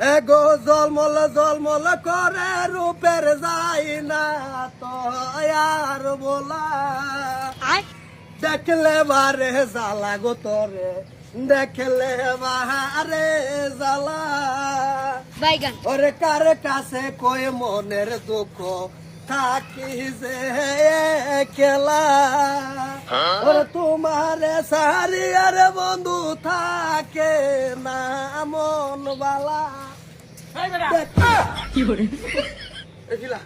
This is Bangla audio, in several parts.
এগো জলমল জলমল করে রূপের যাই না তো আর বলা। দেখলে বারে জ্বালা গো তোরে দেখলে বাহারে জ্বালা। ওরে কার কাছে কই মনের দুঃখ থাকি যে খেলা ওরে তোমার সারি আরে বন্ধু থাকে না মন বালা। এগুলা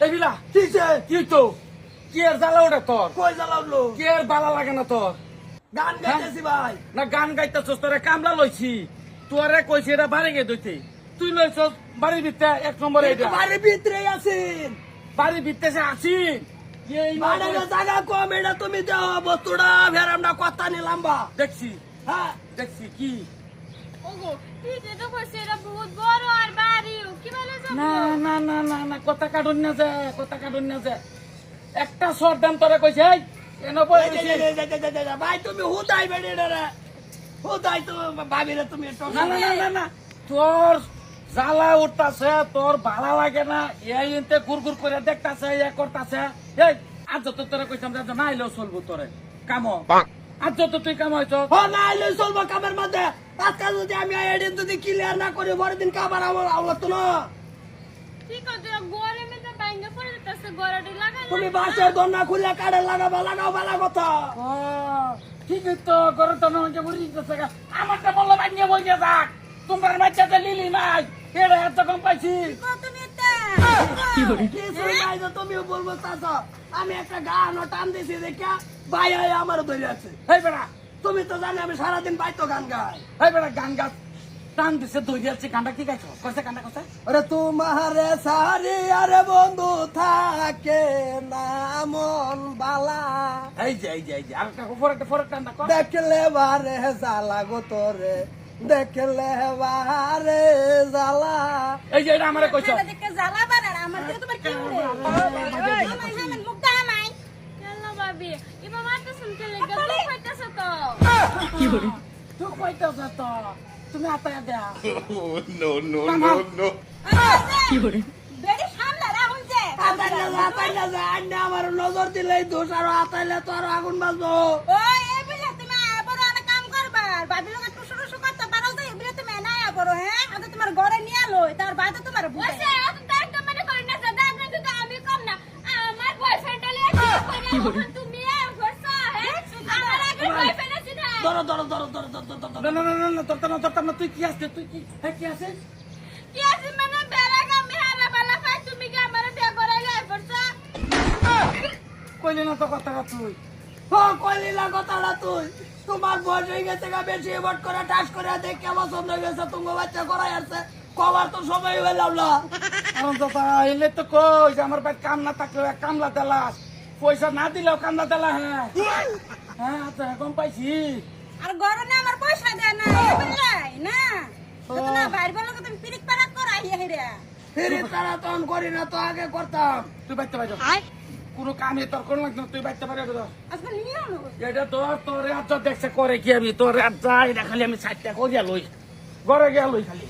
এগুলা কি তো কি এর জ্বালা ওটা তোর কই জ্বালালো কি এর বালা লাগে না তোর গান গাইতেছি ভাই না গান গাইতেছস তোরে কামলা লইছি তোরে কইছি এটা বাড়ি গে দইতে তুই লইছস বাড়ির ভিতরে এক নম্বরে এটা বাড়ির ভিতরে আছেন ভিতরে সে এই জায়গা কম তুমি দেও বস্তুটা আমরা কথা নিলাম বা দেখছি হ্যাঁ দেখছি কি? না না না না না কথা কাটুন না যায় কথা কাটুন না যায় একটা শর্ট দাম তোরে কইছে এই এনে বই এই, এই, এই, এই, এই, এই, এই, ভাই তুমি হুদাই বেড়ে রে হুদাই তো ভাবিরে তুমি না না না না না। তোর জ্বালা উঠতাছে তোর ভালো লাগে না এই ইনতে গুড় করে দেখতাছে ইয়ে করতাছে। এই আজ তো তোরে কইতাম যে না আইলেও চলবো তোরে। কাম। আজ তো তুই কাম হইছ। হ না আইলে চলবো কামের মধ্যে। আজকে যদি আমি এদিন যদি ক্লিয়ার না করি পরের দিন কাবার আমার আওলা তো না। ঠিক আছে গরমে তো বাইঙ্গা পড়ে যাচ্ছে গড়াটি লাগাই তুমি বাসের দন্না খুলে কাড়ে লাগাবা লাগাও বালা কথা। ঠিকই তো ঘরে তো নয় বুড়ি দিতেছে আমারটা বলল ভাঙিয়ে বইয়ে যাক। তোমার বাচ্চাটা লিলি নাই। এটা এত কম পাইছি। নাই তুমি বলব চাচা। আমি একটা গান টান দিছি দেখা ভাই আমার ধরে আছে। হেই বেড়া তুমি তো জানি আমি সারাদিন বাইতো গান গাই হেই বেড়া গান গাছ টান দিছে দই যাচ্ছে গানটা কি গাইছো কইছে গানটা কইছে ওরে তোমারে সারি আরে বন্ধু থাকে না মন বালা এই যে এই যে এই যে আর একটা ফোর একটা ফোর একটা কর দেখলে বারে জ্বালা গো তোরে দেখলে বারে জ্বালা এই যে এটা আমারে কইছো চলো ভাবি এবার মারতে শুনতে লেগে তো তো তুই কইতেছ তো তুমি আতায় দেয়া Oh, no, no, no, no. আতাইলে যা, আতাইলে যা, আন্নে আমার নজর দিলে দোষ আরও আতাইলে তো আরও আগুন বাজবো তোমার ঘরে নিয়ে আলো তার বাইরে তোমার বুঝে ওসে এখন তো একদম মানে করি না দাদা আপনি কিন্তু আমি কম না আমার বয়ফ্রেন্ড কি করে তুমি এ করছ হ্যাঁ আমার আগে বয়ফ্রেন্ড আছে না ধরো ধরো ধরো ধরো ধরো ধরো, ধরো না না না না না তো না তোর না তুই কি আসছে তুই কি হ্যাঁ কি কি মানে? বেড়া আমি হারা বালা পাই তুমি কি আমার বিয়ে করে লাই করছ কইলে না তো কথা তুই। ও কইলি না কথাটা তুই। তোমার বয়স হয়ে গেছে গা বেশি এবার করে টাস করে দেখে পছন্দ হয়ে গেছে তুমি বাচ্চা করাই আসছে। কবার তো সময় হয়ে লাভলা কারণ তো এলে তো কই যে আমার ভাই কাম না থাকলেও এক কামলা দেলাস। পয়সা না দিলেও কামলা দেলা হ্যাঁ। হ্যাঁ তো এখন পাইছি। আর গরমে আমার পয়সা দেয় না বুঝলাই না? তো না বাইরে বলো তুমি পিরিক পারাক করাই হেরে ফিরে তারা তখন করি না তো আগে করতাম। তুই বাইতে আই কোনো কামে তোর কোন লাগতো না, তুই বাইতে পারি আজকে নিয়ে আনো এটা তো তোর রাজ্য দেখছে করে কি আমি তোর রাজ্য এটা খালি আমি সাইডটা করিয়া লই। ঘরে গিয়া লই খালি।